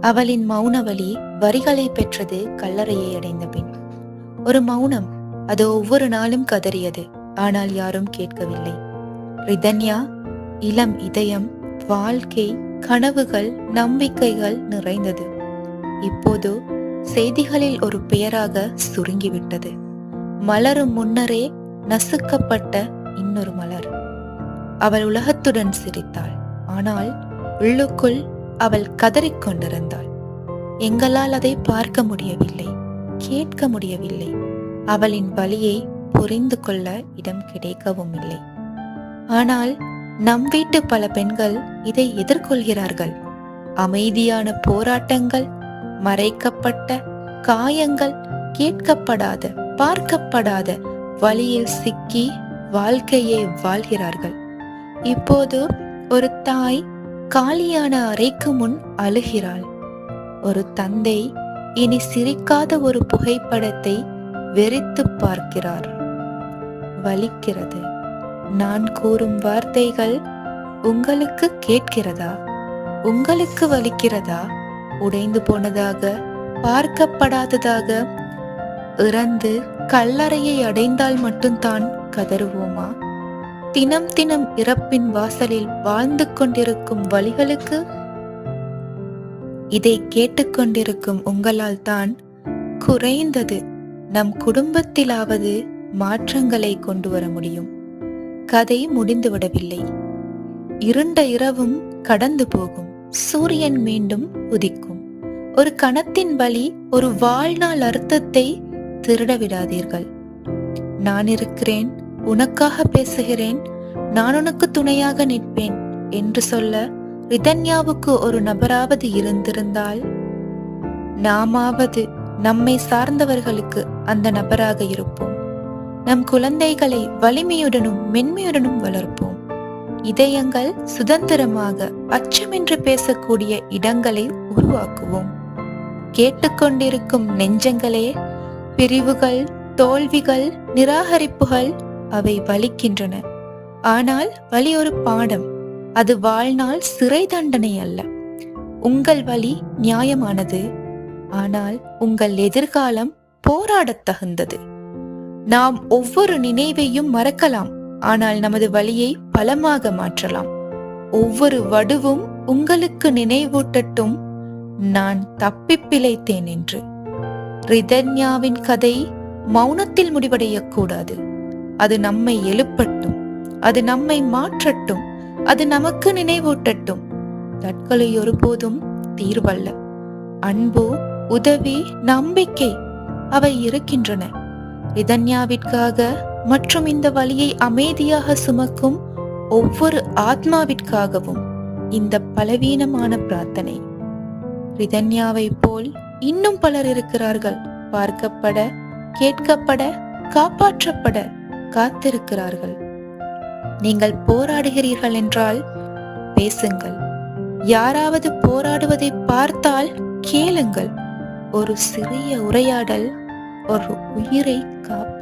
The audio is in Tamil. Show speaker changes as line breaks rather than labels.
அவளின் மௌனவலி வரிகளை பெற்றது கல்லறையை அடைந்த பின். ஒரு மௌனம் அது ஒவ்வொரு நாளும் கதறியது. ஆனால் யாரும் கேட்கவில்லை. ரிதன்யா இளம் இதயம் வாழ்க்கை கனவுகள் நம்பிக்கைகள் நிறைந்தது. இப்போது செய்திகளில் ஒரு பெயராக சுருங்கிவிட்டது. மலரும் முன்னரே நசுக்கப்பட்ட இன்னொரு மலர். அவள் உலகத்துடன் சிரித்தாள். ஆனால் உள்ளுக்குள் அவள் கதறிக்கொண்டிருந்தாள் எங்களால் அதை பார்க்க முடியவில்லை கேட்க முடியவில்லை. அவளின் வழியை புரிந்து கொள்ள இடம் கிடைக்கவும் இல்லை. ஆனால் நம் வீட்டு பல பெண்கள் இதை எதிர்கொள்கிறார்கள். அமைதியான போராட்டங்கள் மறைக்கப்பட்ட காயங்கள் கேட்கப்படாத பார்க்கப்படாத வழியில் சிக்கி வாழ்க்கையை வாழ்கிறார்கள். இப்போது ஒரு தாய் காலியான அறைக்கு முன் அழுகிறாள். ஒரு தந்தை இனி சிரிக்காத ஒரு புகைப்படத்தை வெறித்து பார்க்கிறார். வலிக்கிறது. நான் கூறும் வார்த்தைகள் உங்களுக்கு கேட்கிறதா? உங்களுக்கு வலிக்கிறதா? உடைந்து போனதாக பார்க்கப்படாததாக இறந்து கல்லறையை அடைந்தால் மட்டும்தான் கதறுவோமா? தினம் தினம் இறப்பின் வாசலில் வாழ்ந்து கொண்டிருக்கும் வழிகளுக்கு? இதை கேட்டுக்கொண்டிருக்கும் உங்களால் தான் குறைந்தது நம் குடும்பத்திலாவது மாற்றங்களை கொண்டு வர முடியும். கதை முடிந்துவிடவில்லை இருண்ட இரவும் கடந்து போகும். சூரியன் மீண்டும் உதிக்கும். ஒரு கணத்தின் வழி ஒரு வாழ்நாள் அர்த்தத்தை திருட விடாதீர்கள். நான் இருக்கிறேன். உனக்காக பேசுகிறேன் நான் உனக்கு துணையாக நிற்பேன் என்று சொல்ல ரிதன்யாவுக்கு ஒரு நபராவது இருந்திருந்தால் நாமாவது நம்மை சார்ந்தவர்களுக்கு அந்த நபராக இருப்போம். நம் குழந்தைகளை வலிமையுடனும் மென்மையுடனும் வளர்ப்போம். இதயங்கள் சுதந்திரமாக அச்சமின்றி பேசக்கூடிய இடங்களை உருவாக்குவோம். கேட்டுக்கொண்டிருக்கும் நெஞ்சங்களே பிரிவுகள் தோல்விகள் நிராகரிப்புகள் அவை வலிக்கின்றன. ஆனால் வலி ஒரு பாடம். அது வாழ்நாள் சிறை தண்டனை அல்ல. உங்கள் வழி நியாயமானது. ஆனால் உங்கள் எதிர்காலம் போராடத் தகுந்தது. நாம் ஒவ்வொரு நினைவையும் மறக்கலாம். ஆனால் நமது வழியை பலமாக மாற்றலாம். ஒவ்வொரு வடுவும் உங்களுக்கு நினைவூட்டட்டும். நான் தப்பிப் பிழைத்தேன் என்று. ரிதன்யாவின் கதை மௌனத்தில் முடிவடையக்கூடாது. அது நம்மை எழுப்பட்டும். அது நம்மை மாற்றட்டும். அது நமக்கு நினைவூட்டட்டும். தற்கொலை ஒருபோதும் தீர்வல்ல. அன்பு உதவி நம்பிக்கை அவை இருக்கின்றன. ரிதன்யாவிற்காக மற்றும் இந்த வழியை அமைதியாக சுமக்கும் ஒவ்வொரு ஆத்மாவிற்காகவும் இந்த பலவீனமான பிரார்த்தனை. ரிதன்யாவை போல் இன்னும் பலர் இருக்கிறார்கள். பார்க்கப்பட கேட்கப்பட காப்பாற்றப்பட. காத்திருக்கிறார்கள். நீங்கள் போராடுகிறீர்கள் என்றால் பேசுங்கள். யாராவது போராடுவதை பார்த்தால் கேளுங்கள். ஒரு சிறிய உரையாடல் ஒரு உயிரை காப்பு